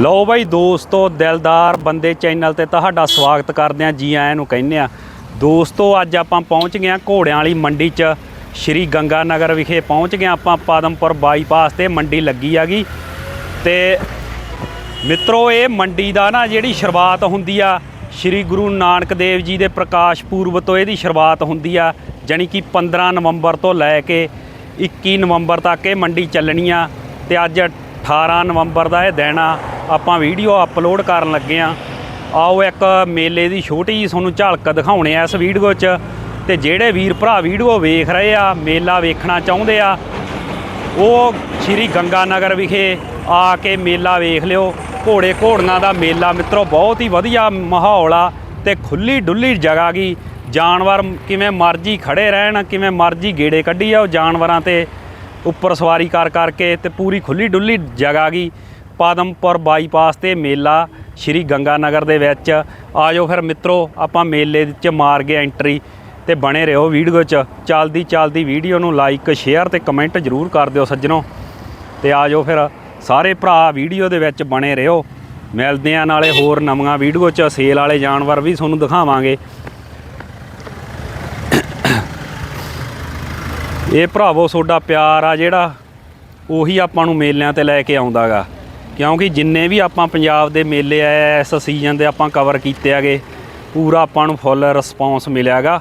ਲਓ ਬਾਈ ਦੋਸਤੋ, ਦਿਲਦਾਰ ਬੰਦੇ ਚੈਨਲ ਤੇ ਤੁਹਾਡਾ ਸਵਾਗਤ ਕਰਦੇ ਆ ਜੀ ਆਇਆਂ ਨੂੰ ਕਹਿੰਦੇ ਆ ਦੋਸਤੋ, ਅੱਜ ਆਪਾਂ ਪਹੁੰਚ ਗਏ ਆ ਘੋੜਿਆਂ ਵਾਲੀ ਮੰਡੀ 'ਚ। ਸ਼੍ਰੀ ਗੰਗਾ ਨਗਰ ਵਿਖੇ ਪਹੁੰਚ ਗਏ ਆਪਾਂ, ਪਾਦਮਪੁਰ ਬਾਈਪਾਸ ਤੇ ਮੰਡੀ ਲੱਗੀ ਹੈਗੀ। ਤੇ ਮਿੱਤਰੋ, ਇਹ ਮੰਡੀ ਦਾ ਨਾ ਜਿਹੜੀ ਸ਼ੁਰੂਆਤ ਹੁੰਦੀ ਆ, ਸ਼੍ਰੀ ਗੁਰੂ ਨਾਨਕ ਦੇਵ ਜੀ ਦੇ ਪ੍ਰਕਾਸ਼ ਪੁਰਬ ਤੋਂ ਇਹਦੀ ਸ਼ੁਰੂਆਤ ਹੁੰਦੀ ਆ, ਜਾਣੀ ਕਿ 15 ਨਵੰਬਰ ਤੋਂ ਲੈ ਕੇ 21 ਨਵੰਬਰ ਤੱਕ ਇਹ ਮੰਡੀ ਚੱਲਣੀ ਆ। ਤੇ ਅੱਜ 18 ਨਵੰਬਰ ਦਾ ਇਹ ਦਿਨ ਆ। ਆਪਾਂ ਵੀਡੀਓ ਅਪਲੋਡ ਕਰਨ ਲੱਗੇ ਆ। ਆਓ ਇੱਕ ਮੇਲੇ ਦੀ ਛੋਟੀ ਜਿਹੀ ਤੁਹਾਨੂੰ ਝਲਕ ਦਿਖਾਉਣੇ ਆ ਇਸ ਵੀਡੀਓ 'ਚ। ਤੇ ਜਿਹੜੇ ਵੀਰ ਭਰਾ ਵੀਡੀਓ ਵੇਖ ਰਹੇ ਆ, ਮੇਲਾ ਵੇਖਣਾ ਚਾਹੁੰਦੇ ਆ, ਉਹ ਸ਼੍ਰੀ ਗੰਗਾ ਨਗਰ ਵਿਖੇ ਆ ਕੇ ਮੇਲਾ ਵੇਖ ਲਿਓ। ਘੋੜੇ ਘੋੜੀਆਂ ਦਾ ਮੇਲਾ ਮਿੱਤਰੋ, ਬਹੁਤ ਹੀ ਵਧੀਆ ਮਾਹੌਲ ਆ ਤੇ ਖੁੱਲੀ ਡੁੱਲੀ ਜਗ੍ਹਾ ਗਈ। ਜਾਨਵਰ ਕਿਵੇਂ ਮਰਜ਼ੀ ਖੜੇ ਰਹਿਣ, ਕਿਵੇਂ ਮਰਜ਼ੀ ਗੇੜੇ ਕੱਢੀ ਆ ਉਹ ਜਾਨਵਰਾਂ ਤੇ। ਉੱਪਰ ਸਵਾਰੀ ਕਰ ਕਰਕੇ ਤੇ ਪੂਰੀ ਖੁੱਲੀ ਡੁੱਲੀ ਜਗ੍ਹਾ ਗਈ। ਪਾਦਮਪੁਰ ਬਾਈਪਾਸ ਤੇ ਮੇਲਾ ਸ਼੍ਰੀ ਗੰਗਾ ਨਗਰ ਦੇ ਵਿੱਚ। ਆਜੋ ਫਿਰ ਮਿੱਤਰੋ, ਆਪਾਂ ਮੇਲੇ 'ਚ ਮਾਰ ਗਏ ਐਂਟਰੀ ਤੇ ਬਣੇ ਰਹੋ ਵੀਡੀਓ 'ਚ। ਚੱਲਦੀ ਚੱਲਦੀ ਵੀਡੀਓ ਨੂੰ ਲਾਈਕ ਸ਼ੇਅਰ ਤੇ ਕਮੈਂਟ ਜ਼ਰੂਰ ਕਰ ਦਿਓ ਸੱਜਣੋ। ਤੇ ਆਜੋ ਫਿਰ ਸਾਰੇ ਭਰਾ ਵੀਡੀਓ ਦੇ ਵਿੱਚ ਬਣੇ ਰਹੋ। ਮਿਲਦੇ ਆ ਨਾਲੇ ਹੋਰ ਨਵੀਆਂ ਵੀਡੀਓ 'ਚ। ਸੇਲ ਵਾਲੇ ਜਾਨਵਰ ਵੀ ਤੁਹਾਨੂੰ ਦਿਖਾਵਾਂਗੇ। ਇਹ ਭਰਾਵੋ ਤੁਹਾਡਾ ਪਿਆਰ ਆ ਜਿਹੜਾ ਉਹੀ ਆਪਾਂ ਨੂੰ ਮੇਲਿਆਂ ਤੇ ਲੈ ਕੇ ਆਉਂਦਾਗਾ। ਕਿਉਂਕਿ ਜਿੰਨੇ ਵੀ ਆਪਾਂ ਪੰਜਾਬ ਦੇ ਮੇਲੇ ਆਏ ਇਸ ਸੀਜ਼ਨ ਦੇ ਆਪਾਂ ਕਵਰ ਕੀਤੇ ਆਗੇ, ਪੂਰਾ ਆਪਾਂ ਨੂੰ ਫੁੱਲ ਰਿਸਪੌਂਸ ਮਿਲਿਆਗਾ।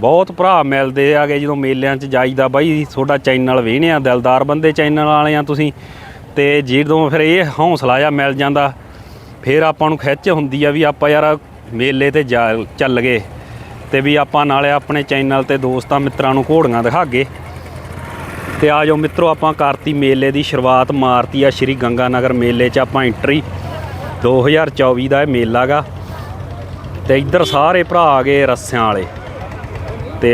ਬਹੁਤ ਭਰਾ ਮਿਲਦੇ ਆਗੇ ਜਦੋਂ ਮੇਲਿਆਂ 'ਚ ਜਾਈਦਾ ਬਾਈ ਤੁਹਾਡਾ ਚੈਨਲ ਵੇਹਨੇ ਆ, ਦਿਲਦਾਰ ਬੰਦੇ ਚੈਨਲ ਵਾਲੇ ਆ ਤੁਸੀਂ। ਤੇ ਜਦੋਂ ਫਿਰ ਇਹ ਹੌਸਲਾ ਜਾ ਮਿਲ ਜਾਂਦਾ, ਫਿਰ ਆਪਾਂ ਨੂੰ ਖਿੱਚ ਹੁੰਦੀ ਆ ਵੀ ਆਪਾਂ ਯਾਰ ਮੇਲੇ ਤੇ ਜਾ ਚੱਲ ਗਏ। ਤੇ ਵੀ ਆਪਾਂ ਨਾਲੇ ਆਪਣੇ ਚੈਨਲ ਤੇ ਦੋਸਤਾਂ ਮਿੱਤਰਾਂ ਨੂੰ ਘੋੜੀਆਂ ਦਿਖਾਗੇ। ਤੇ ਆ ਜਾਓ ਮਿੱਤਰੋ, ਆਪਾਂ ਕਰਤੀ ਮੇਲੇ ਦੀ ਸ਼ੁਰੂਆਤ ਮਾਰਤੀ ਆ ਸ਼੍ਰੀ ਗੰਗਾ ਨਗਰ ਮੇਲੇ 'ਚ ਆਪਾਂ ਐਂਟਰੀ 2024 ਦਾ ਇਹ ਮੇਲਾ ਗਾ। ਤੇ ਇੱਧਰ ਸਾਰੇ ਭਰਾ ਆ ਗਏ ਰੱਸਿਆਂ ਵਾਲੇ। ਤੇ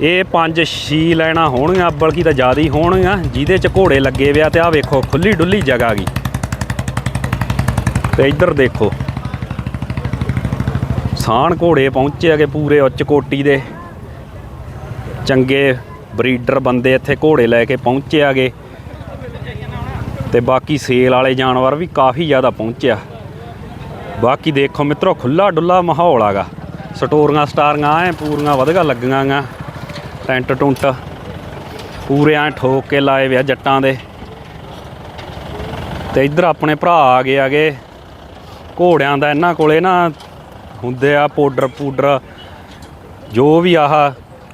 ਇਹ ਪੰਜ ਛੀ ਲੈਣਾ ਹੋਣਗੀਆਂ ਬਲਕਿ ਤਾਂ ਜ਼ਿਆਦਾ ਹੀ ਹੋਣਗੀਆਂ, ਜਿਹਦੇ 'ਚ ਘੋੜੇ ਲੱਗੇ ਵਿਆ ਤੇ ਆ ਵੇਖੋ ਖੁੱਲੀ ਡੁੱਲੀ ਜਗ੍ਹਾ ਗਈ ਤੇ ਇੱਧਰ ਦੇਖੋ ਸਾਣ ਘੋੜੇ ਪਹੁੰਚੇ ਹੈਗੇ ਪੂਰੇ ਉੱਚ ਕੋਟੀ ਦੇ। ਚੰਗੇ ਬਰੀਡਰ ਬੰਦੇ ਇੱਥੇ ਘੋੜੇ ਲੈ ਕੇ ਪਹੁੰਚੇ ਆਗੇ। ਤੇ ਬਾਕੀ ਸੇਲ ਵਾਲੇ ਜਾਨਵਰ ਵੀ ਕਾਫੀ ਜ਼ਿਆਦਾ ਪਹੁੰਚਿਆ। ਬਾਕੀ ਦੇਖੋ ਮਿੱਤਰੋ ਖੁੱਲਾ ਡੁੱਲਾ ਮਾਹੌਲ ਆਗਾ। ਸਟੋਰੀਆਂ ਸਟਾਰੀਆਂ ਐ, ਪੂਰੀਆਂ ਵਧਗਾ ਲੱਗੀਆਂ ਗਾ ਟੈਂਟ ਟੁੰਟ ਪੂਰੇ ਐ ਠੋਕ ਕੇ ਲਾਏ ਵਿਆ ਜੱਟਾਂ ਦੇ। ਤੇ ਇੱਧਰ ਆਪਣੇ ਭਰਾ ਆ ਗਏ ਆਗੇ। ਘੋੜਿਆਂ ਦਾ ਇਹਨਾਂ ਕੋਲੇ ਨਾ ਹੁੰਦੇ ਆ ਪਾਊਡਰ ਪੂਡਰ ਜੋ ਵੀ ਆਹ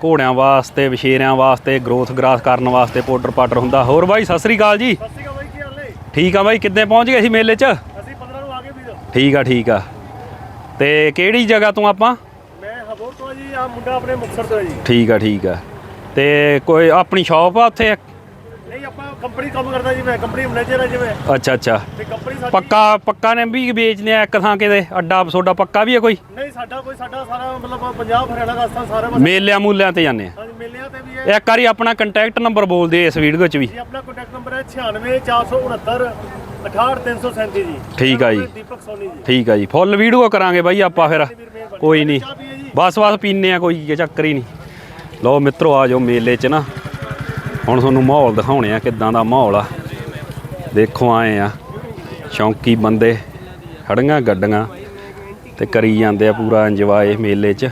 ਘੋੜਿਆਂ ਵਾਸਤੇ ਵਿਸ਼ੇਰਿਆਂ ਵਾਸਤੇ ਗਰੋਥ ਗਰਾਸ ਕਰਨ ਵਾਸਤੇ ਪਾਊਡਰ ਪਾਡਰ ਹੁੰਦਾ। ਹੋਰ ਬਾਈ ਸਤਿ ਸ੍ਰੀ ਅਕਾਲ ਜੀ। ਸਤਿ ਸ਼੍ਰੀ ਅਕਾਲ ਬਾਈ ਕੀ ਹਾਲ ਨੇ? ਠੀਕ ਆ ਬਾਈ ਕਿੱਦਾਂ ਪਹੁੰਚ ਗਏ ਸੀ ਮੇਲੇ 'ਚ? ਅਸੀਂ 15 ਨੂੰ ਆ ਗਏ ਵੀਰ। ਠੀਕ ਆ ਠੀਕ ਆ। ਤੇ ਕਿਹੜੀ ਜਗ੍ਹਾ ਤੋਂ ਆਪਾਂ? ਮੈਂ ਹਬੋਰ ਤੋਂ ਆ ਜੀ ਆ ਮੁੰਡਾ ਆਪਣੇ ਮੁਕਤਸਰ ਤੋਂ ਜੀ। ਠੀਕ ਆ ਠੀਕ ਆ। ਤੇ ਕੋਈ ਆਪਣੀ ਸ਼ਾਪ ਆ ਉੱਥੇ? ਕੰਪਨੀ ਕੰਮ ਕਰਦਾ ਜੀ ਮੈਂ ਕੰਪਨੀ ਮੈਨੇਜਰ ਹਾਂ ਜੀ ਮੈਂ ਅੱਛਾ ਅੱਛਾ। ਤੇ ਕੰਪਨੀ ਸਾਡੀ ਪੱਕਾ ਪੱਕਾ ਨੇ ਵੀ ਵੇਚਦੇ ਆ ਇੱਕ ਥਾਂ ਕਿਤੇ? ਅੱਡਾ ਤੁਹਾਡਾ ਪੱਕਾ ਵੀ ਹੈ ਕੋਈ? ਨਹੀਂ ਸਾਡਾ ਕੋਈ ਸਾਡਾ ਸਾਰਾ ਮਤਲਬ ਪੰਜਾਬ ਹਰਿਆਣਾ ਰਾਜਸਥਾਨ ਸਾਰਾ ਬਸ ਮੇਲਿਆਂ ਮੂਲਿਆਂ ਤੇ ਜਾਂਦੇ ਆ। ਹਾਂਜੀ ਮੇਲਿਆਂ ਤੇ ਵੀ ਹੈ। ਇੱਕ ਵਾਰੀ ਆਪਣਾ ਕੰਟੈਕਟ ਨੰਬਰ ਬੋਲ ਦੇ ਇਸ ਵੀਡੀਓ 'ਚ ਵੀ। ਜੀ ਆਪਣਾ ਕੰਟੈਕਟ ਨੰਬਰ ਹੈ 96469 68337 ਜੀ। ਠੀਕ ਆ ਜੀ। ਦੀਪਕ ਸੋਨੀ ਜੀ। ਠੀਕ ਆ ਜੀ। ਫੁੱਲ ਵੀਡੀਓ ਕਰਾਂਗੇ ਬਾਈ ਆਪਾਂ ਫਿਰ। ਕੋਈ ਨਹੀਂ। ਬਸ ਬਸ ਪੀਨੇ ਆ ਕੋਈ ਚੱਕਰ ਹੀ ਨਹੀਂ। ਲਓ ਮਿੱਤਰੋ ਆ ਜਾਓ ਮੇਲੇ 'ਚ ਨਾ। ਹੁਣ ਤੁਹਾਨੂੰ ਮਾਹੌਲ ਦਿਖਾਉਣੇ ਆ ਕਿੱਦਾਂ ਦਾ ਮਾਹੌਲ ਆ। ਦੇਖੋ ਆਏ ਆ, ਸ਼ੌਂਕੀ ਬੰਦੇ ਖੜੀਆਂ ਗੱਡੀਆਂ ਤੇ ਕਰੀ ਜਾਂਦੇ ਆ ਪੂਰਾ ਇੰਜੋਏ ਮੇਲੇ 'ਚ।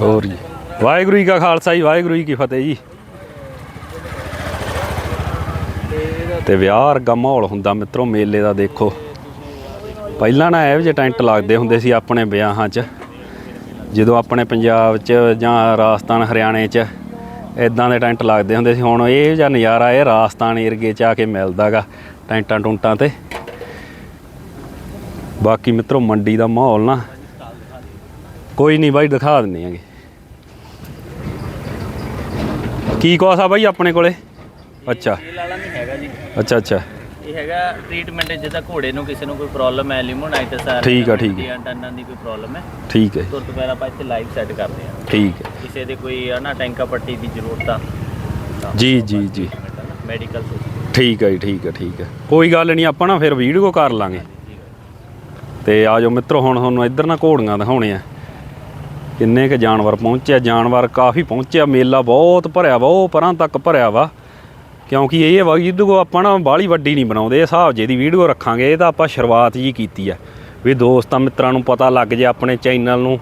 ਹੋਰ ਜੀ, ਵਾਹਿਗੁਰੂ ਜੀ ਕਾ ਖਾਲਸਾ ਜੀ, ਵਾਹਿਗੁਰੂ ਜੀ ਕੀ ਫਤਿਹ ਜੀ। ਤੇ ਵਿਆਹ ਵਰਗਾ ਮਾਹੌਲ ਹੁੰਦਾ ਮਿੱਤਰੋ, ਮੇਲੇ ਦਾ ਦੇਖੋ। ਪਹਿਲਾਂ ਨਾ ਇਹੋ ਜਿਹੇ ਟੈਂਟ ਲੱਗਦੇ ਹੁੰਦੇ ਸੀ ਆਪਣੇ ਵਿਆਹਾਂ 'ਚ, ਜਦੋਂ ਆਪਣੇ ਪੰਜਾਬ 'ਚ ਜਾਂ ਰਾਜਸਥਾਨ, ਹਰਿਆਣੇ 'ਚ ਇਦਾਂ ਦੇ ਟੈਂਟ ਲੱਗਦੇ ਹੁੰਦੇ ਸੀ। ਹੁਣ ਇਹ ਜਿਹਾ ਨਜ਼ਾਰਾ ਇਹ ਰਾਜਸਥਾਨ ਏਰੀਏ 'ਚ ਆ ਕੇ ਮਿਲਦਾਗਾ ਟੈਂਟਾਂ ਟੁੰਟਾਂ ਤੇ। ਬਾਕੀ ਮਿੱਤਰੋ ਮੰਡੀ ਦਾ ਮਾਹੌਲ ਨਾ ਕੋਈ ਨਹੀਂ ਬਾਈ, ਦਿਖਾ ਦਿੰਦੇ ਆਂਗੇ। ਕੀ ਕੁਛ ਬਾਈ ਆਪਣੇ ਕੋਲੇ? ਅੱਛਾ। ਇਹ ਵਾਲਾ ਨਹੀਂ ਹੈਗਾ ਜੀ ਅੱਛਾ ਅੱਛਾ। ਇਹ ਹੈਗਾ ਟ੍ਰੀਟਮੈਂਟ ਜਿੱਦਾਂ ਘੋੜੇ ਨੂੰ ਕਿਸੇ ਨੂੰ ਕੋਈ ਪ੍ਰੋਬਲਮ ਹੈ ਲਿਮੋਨਾਈਟਿਸ ਆ ਠੀਕ ਆ, ਠੀਕ ਆ। ਆ ਟੰਨਾਂ ਦੀ ਕੋਈ ਪ੍ਰੋਬਲਮ ਹੈ। ਠੀਕ ਹੈ ਤੁਰ ਤੋਂ ਪਹਿਲਾਂ ਆਪਾਂ ਇੱਥੇ ਲਾਈਵ ਸੈੱਟ ਕਰਦੇ ਹਾਂ। ਠੀਕ ਹੈ। ਕਿਸੇ ਦੇ ਕੋਈ ਆ ਨਾ ਟੈਂਕਾ ਪੱਟੀ ਦੀ ਜ਼ਰੂਰਤ ਆ ਜੀ ਜੀ ਜੀ। ਮੈਡੀਕਲ ਠੀਕ ਹੈ ਜੀ ਠੀਕ ਹੈ ਠੀਕ ਹੈ। ਕੋਈ ਗੱਲ ਨਹੀਂ ਆਪਾਂ ਨਾ ਫਿਰ ਵੀਡੀਓ ਕਰ ਲਾਂਗੇ। ਤੇ ਆ ਜਾਓ ਮਿੱਤਰੋ ਹੁਣ ਤੁਹਾਨੂੰ ਇੱਧਰ ਨਾ ਘੋੜੀਆਂ ਦਿਖਾਉਣੇ ਆ। ਕਿੰਨੇ ਕ ਜਾਨਵਰ ਪਹੁੰਚਿਆ ਜਾਨਵਰ ਕਾਫੀ ਪਹੁੰਚਿਆ ਮੇਲਾ ਬਹੁਤ ਭਰਿਆ ਵਾ ਉਹ ਪਰਾਂ ਤੱਕ ਭਰਿਆ ਵਾ। ਕਿਉਂਕਿ ਇਹ ਵੀਡੀਓ ਆਪਾਂ ਨਾ ਬਾਹਲੀ ਵੱਡੀ ਨਹੀਂ ਬਣਾਉਂਦੇ, ਇਹ ਹਿਸਾਬ ਜੇ ਦੀ ਵੀਡੀਓ ਰੱਖਾਂਗੇ, ਇਹ ਤਾਂ ਆਪਾਂ ਸ਼ੁਰੂਆਤ ਜੀ ਕੀਤੀ ਆ। ਵੀ ਦੋਸਤਾਂ ਮਿੱਤਰਾਂ ਨੂੰ ਪਤਾ ਲੱਗ ਜੇ ਆਪਣੇ ਚੈਨਲ ਨੂੰ,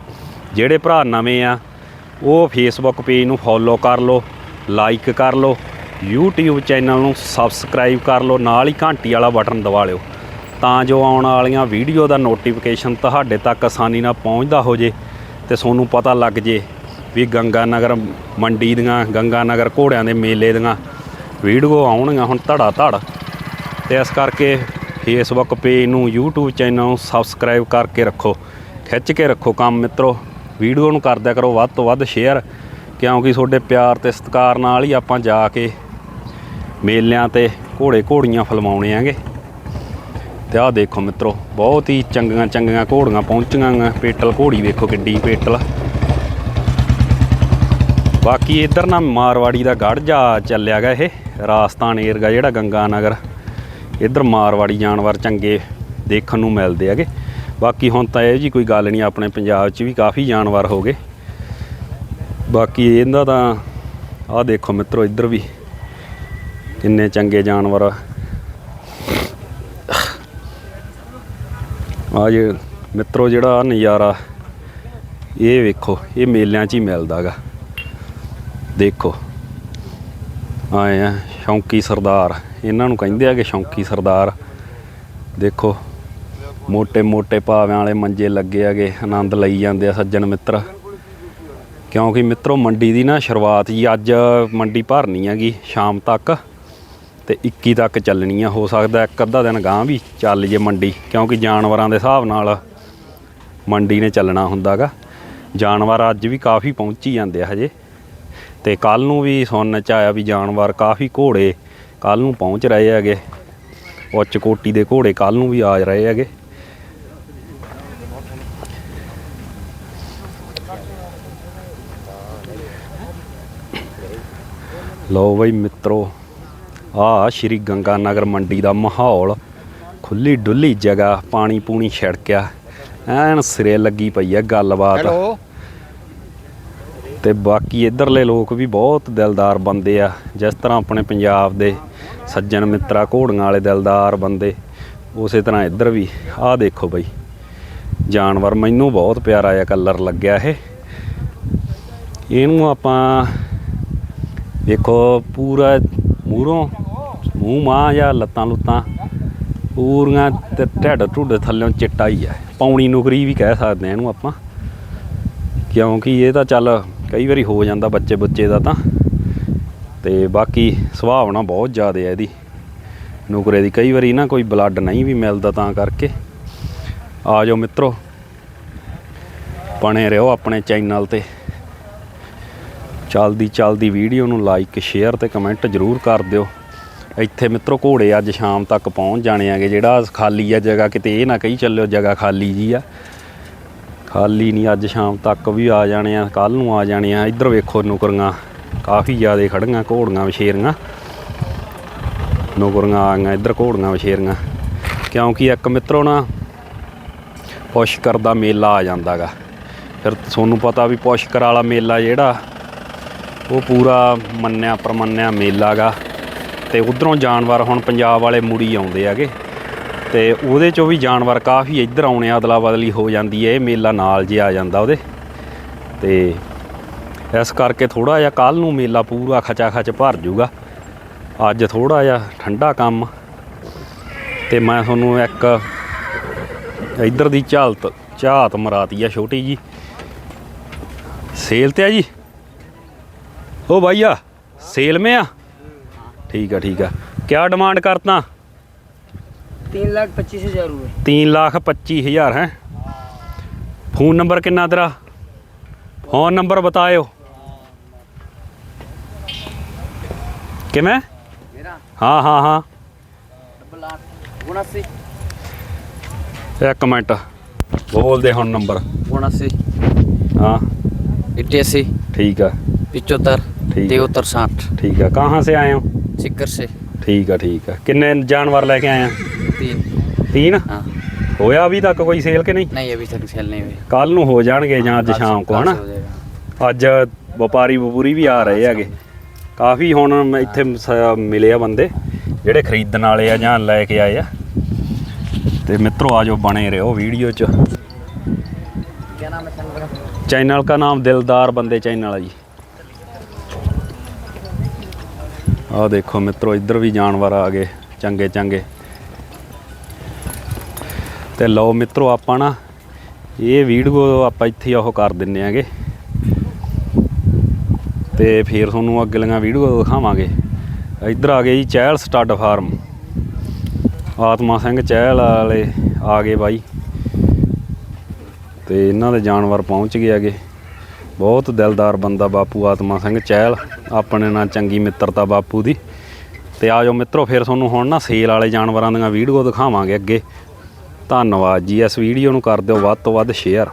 ਜਿਹੜੇ ਭਰਾ ਨਵੇਂ ਆ, ਉਹ ਫੇਸਬੁੱਕ ਪੇਜ ਨੂੰ ਫੋਲੋ ਕਰ ਲਓ ਲਾਈਕ ਕਰ ਲਓ, YouTube ਚੈਨਲ ਨੂੰ ਸਬਸਕ੍ਰਾਈਬ ਕਰ ਲਓ, ਨਾਲ ਹੀ ਘੰਟੀ ਵਾਲਾ ਬਟਨ ਦਬਾ ਲਿਓ। ਤਾਂ ਜੋ ਆਉਣ ਵਾਲੀਆਂ ਵੀਡੀਓ ਦਾ ਨੋਟੀਫਿਕੇਸ਼ਨ ਤੁਹਾਡੇ ਤੱਕ ਆਸਾਨੀ ਨਾਲ ਪਹੁੰਚਦਾ ਹੋ ਜੇ ਤੇ ਤੁਹਾਨੂੰ ਪਤਾ ਲੱਗ ਜੇ ਵੀ ਗੰਗਾ ਨਗਰ ਮੰਡੀ ਦੀਆਂ ਗੰਗਾ ਨਗਰ ਘੋੜਿਆਂ ਦੇ ਮੇਲੇ ਦੀਆਂ ਵੀਡੀਓ ਆਉਣਗੀਆਂ ਹੁਣ ਧੜਾ ਧੜ। ਤੇ ਇਸ ਕਰਕੇ ਫੇਸਬੁੱਕ ਪੇਜ ਨੂੰ YouTube ਚੈਨਲ ਨੂੰ ਸਬਸਕ੍ਰਾਈਬ ਕਰਕੇ ਰੱਖੋ। ਖਿੱਚ ਕੇ ਰੱਖੋ ਕੰਮ ਮਿੱਤਰੋ। ਵੀਡੀਓ ਨੂੰ ਕਰਦਿਆ ਕਰੋ ਵੱਧ ਤੋਂ ਵੱਧ ਸ਼ੇਅਰ ਕਿਉਂਕਿ ਤੁਹਾਡੇ ਪਿਆਰ ਤੇ ਸਤਿਕਾਰ ਨਾਲ ਹੀ ਆਪਾਂ ਜਾ ਕੇ ਮੇਲਿਆਂ ਤੇ ਘੋੜੇ ਘੋੜੀਆਂ ਫਲਮਾਉਣੇ ਆਂਗੇ ਤੇ ਆਹ ਦੇਖੋ ਮਿੱਤਰੋ, ਬਹੁਤ ਹੀ ਚੰਗੀਆਂ ਚੰਗੀਆਂ ਘੋੜੀਆਂ ਪਹੁੰਚੀਆਂ ਗਾ ਪੇਟਲ ਘੋੜੀ ਵੇਖੋ ਕਿੱਡੀ ਪੇਟਲ। ਬਾਕੀ ਇੱਧਰ ਨਾ ਮਾਰਵਾੜੀ ਦਾ ਗੜ ਜਾ ਚੱਲਿਆ ਗਾ ਇਹ, ਰਾਜਸਥਾਨ ਏਰਗਾ ਜਿਹੜਾ ਗੰਗਾ ਨਗਰ ਇੱਧਰ ਮਾਰਵਾੜੀ ਜਾਨਵਰ ਚੰਗੇ ਦੇਖਣ ਨੂੰ ਮਿਲਦੇ ਹੈਗੇ। ਬਾਕੀ ਹੁਣ ਤਾਂ ਇਹ ਜੀ ਕੋਈ ਗੱਲ ਨਹੀਂ, ਆਪਣੇ ਪੰਜਾਬ 'ਚ ਵੀ ਕਾਫੀ ਜਾਨਵਰ ਹੋ ਗਏ। ਬਾਕੀ ਇਹਦਾ ਤਾਂ ਆਹ ਦੇਖੋ ਮਿੱਤਰੋ, ਇੱਧਰ ਵੀ ਕਿੰਨੇ ਚੰਗੇ ਜਾਨਵਰ ਆ। ਜੇ ਮਿੱਤਰੋ ਜਿਹੜਾ ਆਹ ਨਜ਼ਾਰਾ, ਇਹ ਵੇਖੋ, ਇਹ ਮੇਲਿਆਂ 'ਚ ਹੀ ਮਿਲਦਾਗਾ ਦੇਖੋ। ਆਏ ਆ, ਸ਼ੌਂਕੀ ਸਰਦਾਰ। ਇਹਨਾਂ ਨੂੰ ਕਹਿੰਦੇ ਆ ਕਿ ਸ਼ੌਂਕੀ ਸਰਦਾਰ। ਦੇਖੋ, ਮੋਟੇ ਮੋਟੇ ਪਾਵਿਆਂ ਵਾਲੇ ਮੰਜੇ ਲੱਗੇ ਆਗੇ ਆਨੰਦ ਲਈ ਜਾਂਦੇ ਆ ਸੱਜਣ ਮਿੱਤਰ। ਕਿਉਂਕਿ ਮਿੱਤਰੋ, ਮੰਡੀ ਦੀ ਨਾ ਸ਼ੁਰੂਆਤ ਜੀ ਅੱਜ ਮੰਡੀ ਭਰਨੀ ਹੈਗੀ ਸ਼ਾਮ ਤੱਕ ਤੇ 21 ਤੱਕ ਚੱਲਣੀ ਆ। ਹੋ ਸਕਦਾ ਇੱਕ ਅੱਧਾ ਦਿਨ ਗਾਂ ਵੀ ਚੱਲ ਜੇ ਮੰਡੀ, ਕਿਉਂਕਿ ਜਾਨਵਰਾਂ ਦੇ ਹਿਸਾਬ ਨਾਲ ਮੰਡੀ ਨੇ ਚੱਲਣਾ ਹੁੰਦਾਗਾ। ਜਾਨਵਰ ਅੱਜ ਵੀ ਕਾਫੀ ਪਹੁੰਚੀ ਜਾਂਦੇ ਆ ਹਜੇ। ਤੇ ਕੱਲ ਨੂੰ ਵੀ ਸੁਣਨ ਚ ਆਇਆ ਵੀ ਜਾਨਵਰ ਕਾਫੀ ਘੋੜੇ ਕੱਲ ਨੂੰ ਪਹੁੰਚ ਰਹੇ ਹੈਗੇ। ਉੱਚ ਕੋਟੀ ਦੇ ਘੋੜੇ ਕੱਲ ਨੂੰ ਵੀ ਆ ਰਹੇ ਹੈਗੇ। ਲਓ ਬਈ ਮਿੱਤਰੋ ਆ ਸ਼੍ਰੀ ਗੰਗਾ ਨਗਰ ਮੰਡੀ ਦਾ ਮਾਹੌਲ। ਖੁੱਲੀ ਡੁੱਲੀ ਜਗ੍ਹਾ, ਪਾਣੀ ਪੂਣੀ ਛਿੜਕਿਆ। ਐਨ ਸਿਰੇ ਲੱਗੀ ਪਈ ਹੈ ਗੱਲਬਾਤ। ਤੇ ਬਾਕੀ ਇਧਰਲੇ ਲੋਕ ਵੀ ਬਹੁਤ ਦਿਲਦਾਰ ਬੰਦੇ ਆ। ਜਿਸ ਤਰ੍ਹਾਂ ਆਪਣੇ ਪੰਜਾਬ ਦੇ ਸੱਜਣ ਮਿੱਤਰਾ ਘੋੜੀਆਂ ਵਾਲੇ ਦਿਲਦਾਰ ਬੰਦੇ, ਉਸੇ ਤਰ੍ਹਾਂ ਇੱਧਰ ਵੀ। ਆਹ ਦੇਖੋ ਬਈ, ਜਾਨਵਰ ਮੈਨੂੰ ਬਹੁਤ ਪਿਆਰਾ ਜਿਹਾ ਕਲਰ ਲੱਗਿਆ ਇਹ। ਇਹਨੂੰ ਆਪਾਂ ਵੇਖੋ ਪੂਰਾ ਮੂਹਰੋਂ, ਮੂੰਹ ਮਾਂ ਜਾਂ ਲੱਤਾਂ ਲੁੱਤਾਂ ਪੂਰੀਆਂ ਤੇ ਢੱਡ ਢੁੱਡ ਥੱਲੇੋਂ ਚਿੱਟਾ ਹੀ ਹੈ ਪੌਣੀ ਨੁਕਰੀ ਵੀ ਕਹਿ ਸਕਦੇ ਹਾਂ ਇਹਨੂੰ ਆਪਾਂ। ਕਿਉਂਕਿ ਇਹ ਤਾਂ ਚੱਲ ਕਈ ਵਾਰੀ ਹੋ ਜਾਂਦਾ ਬੱਚੇ ਬੱਚੇ ਦਾ ਤਾਂ। ਤੇ ਬਾਕੀ ਸੁਭਾਵਨਾ ਬਹੁਤ ਜ਼ਿਆਦਾ ਹੈ ਇਹਦੀ। ਨੁਕਰੇ ਦੀ ਕਈ ਵਾਰੀ ਨਾ ਕੋਈ ਬਲੱਡ ਨਹੀਂ ਵੀ ਮਿਲਦਾ ਤਾਂ ਕਰਕੇ। ਆ ਜਾਓ ਮਿੱਤਰੋ। ਬਣੇ ਰਹੋ ਆਪਣੇ ਚੈਨਲ ਤੇ। ਚੱਲਦੀ ਚੱਲਦੀ ਵੀਡੀਓ ਨੂੰ ਲਾਈਕ ਸ਼ੇਅਰ ਤੇ ਕਮੈਂਟ ਜ਼ਰੂਰ ਕਰ ਦਿਓ। ਇੱਥੇ ਮਿੱਤਰੋ ਘੋੜੇ ਅੱਜ ਸ਼ਾਮ ਤੱਕ ਪਹੁੰਚ ਜਾਣੇ ਆਗੇ ਜਿਹੜਾ ਖਾਲੀ ਆ ਜਗ੍ਹਾ ਕਿਤੇ ਇਹ ਨਾ ਕਹੀ ਚੱਲਿਓ ਜਗ੍ਹਾ ਖਾਲੀ ਜੀ ਆ। ਖਾਲੀ ਨਹੀਂ, ਅੱਜ ਸ਼ਾਮ ਤੱਕ ਵੀ ਆ ਜਾਣੇ ਆ ਕੱਲ ਨੂੰ ਆ ਜਾਣੇ ਆ। ਇੱਧਰ ਵੇਖੋ ਨੁਕਰੀਆਂ, ਕਾਫੀ ਜ਼ਿਆਦਾ ਖੜੀਆਂ ਘੋੜੀਆਂ ਵਛੇਰੀਆਂ। ਨੁਕਰੀਆਂ ਆ ਗਈਆਂ, ਇੱਧਰ ਘੋੜੀਆਂ ਵਛੇਰੀਆਂ। ਕਿਉਂਕਿ ਇੱਕ ਮਿੱਤਰੋ ਨਾ ਪੁਸ਼ਕਰ ਦਾ ਮੇਲਾ ਆ ਜਾਂਦਾਗਾ ਫਿਰ ਤੁਹਾਨੂੰ ਪਤਾ ਵੀ ਪੁਸ਼ਕਰ ਵਾਲਾ ਮੇਲਾ ਜਿਹੜਾ, ਉਹ ਪੂਰਾ ਮੰਨਿਆ ਪਰਮੰਨਿਆ ਮੇਲਾ ਗਾ। ਤੇ ਉਧਰੋਂ ਜਾਨਵਰ ਹੁਣ ਪੰਜਾਬ ਵਾਲੇ ਮੁੜੀ ਆਉਂਦੇ ਹੈਗੇ। ਤੇ ਉਹਦੇ ਚੋਂ ਵੀ ਜਾਨਵਰ ਕਾਫੀ ਇੱਧਰ ਆਉਣੇ ਆਦਲਾ ਬਦਲੀ ਹੋ ਜਾਂਦੀ ਹੈ ਇਹ ਮੇਲਾ ਨਾਲ ਜੇ ਆ ਜਾਂਦਾ ਉਹਦੇ। ਤੇ ਇਸ ਕਰਕੇ ਥੋੜਾ ਜਿਹਾ ਕੱਲ ਨੂੰ ਮੇਲਾ ਪੂਰਾ ਖਚਾ ਖਚ ਭਰ ਜੂਗਾ। ਅੱਜ ਥੋੜਾ ਜਿਹਾ ਠੰਡਾ ਕੰਮ। ਤੇ ਮੈਂ ਤੁਹਾਨੂੰ ਇੱਕ ਇੱਧਰ ਦੀ ਝਾਲਤ, ਝਾਤ ਮਰਾਤੀ ਆ ਛੋਟੀ ਜੀ। ਸੇਲ ਤੇ ਆ ਜੀ? ਉਹ ਭਾਈਆ, ਸੇਲ ਮੇ ਆ? ਠੀਕ ਆ ਠੀਕ ਆ। ਕਿਆ ਡਿਮਾਂਡ ਕਰਤਾ? 3 ਲੱਖ 25000 ਰੁਪਏ 3 ਲੱਖ 25000 ਹੈ ਫੋਨ ਨੰਬਰ ਕਿੰਨਾ ਤੇਰਾ ਫੋਨ ਨੰਬਰ ਬਤਾਇਓ ਕਿਵੇਂ ਮੇਰਾ ਹਾਂ ਹਾਂ ਹਾਂ 79 ਇੱਕ ਮਿੰਟ ਬੋਲ ਦੇ ਹੁਣ ਨੰਬਰ 79 ਹਾਂ 88 ठीक है पिचोत्तर ठीक है तिहत्तर साठ ठीक है कहाँ से आए हो सिक्कर से ठीक है ठीक है किन्ने जानवर लेके आए हैं तीन तीन हाँ होया अभी तक कोई सेल के नहीं नहीं अभी तक सेल नहीं हुई ਕੱਲ ਨੂੰ ਹੋ ਜਾਣਗੇ ਜਾਂ ਅੱਜ कल से- ਸ਼ਾਮ ਕੋ कल ਹਨਾ से हो जाएगा। ਅੱਜ ਵਪਾਰੀ ਵਪੂਰੀ ਵੀ ਆ ਰਹੇ ਹੈਗੇ ਕਾਫੀ ਹੁਣ ਮ- ਇੱਥੇ ਸ- ਮਿਲੇ ਆ ਬੰਦੇ ਜਿਹੜੇ ਖਰੀਦਣ ਵਾਲੇ ਆ ਜਾਂ ਲੈ ਕੇ ਆਏ ਆ ਤੇ ਮਿੱਤਰੋ ਆਜੋ ਬਣੇ ਰਹੋ ਵੀਡੀਓ 'ਚ ਚੈਨਲ ਦਾ ਨਾਮ ਦਿਲਦਾਰ ਬੰਦੇ ਚੈਨਲ ਆ ਜੀ ਆ ਦੇਖੋ ਮਿੱਤਰੋ ਇੱਧਰ ਵੀ ਜਾਨਵਰ ਆ ਗਏ ਚੰਗੇ ਚੰਗੇ ਤੇ ਲਓ ਮਿੱਤਰੋ ਆਪਾਂ ਨਾ, ਇਹ ਵੀਡੀਓ ਆਪਾਂ ਇੱਥੇ ਹੀ ਉਹ ਕਰ ਦਿੰਨੇ ਆਗੇ। ਤੇ ਫਿਰ ਤੁਹਾਨੂੰ ਅਗਲੀਆਂ ਵੀਡੀਓ ਦਿਖਾਵਾਂਗੇ। ਇੱਧਰ ਆ ਗਏ ਜੀ ਚਹਿਲ ਸਟੱਡ ਫਾਰਮ। ਆਤਮਾ ਸਿੰਘ ਚਹਿਲ ਵਾਲੇ ਆ ਗਏ ਬਾਈ। ਤੇ ਇਹਨਾਂ ਦੇ ਜਾਨਵਰ ਪਹੁੰਚ ਗਏ ਹੈਗੇ। ਬਹੁਤ ਦਿਲਦਾਰ ਬੰਦਾ ਬਾਪੂ ਆਤਮਾ ਸਿੰਘ ਚਹਿਲ, ਆਪਣੇ ਨਾਲ ਚੰਗੀ ਮਿੱਤਰਤਾ ਬਾਪੂ ਦੀ। ਤੇ ਆਜੋ ਮਿੱਤਰੋ, ਫਿਰ ਤੁਹਾਨੂੰ ਹੁਣ ਨਾ ਸੇਲ ਵਾਲੇ ਜਾਨਵਰਾਂ ਦੀਆਂ ਵੀਡੀਓ ਦਿਖਾਵਾਂਗੇ ਅੱਗੇ। ਧੰਨਵਾਦ ਜੀ ਇਸ ਵੀਡੀਓ ਨੂੰ ਕਰ ਦਿਓ ਵੱਧ ਤੋਂ ਵੱਧ ਸ਼ੇਅਰ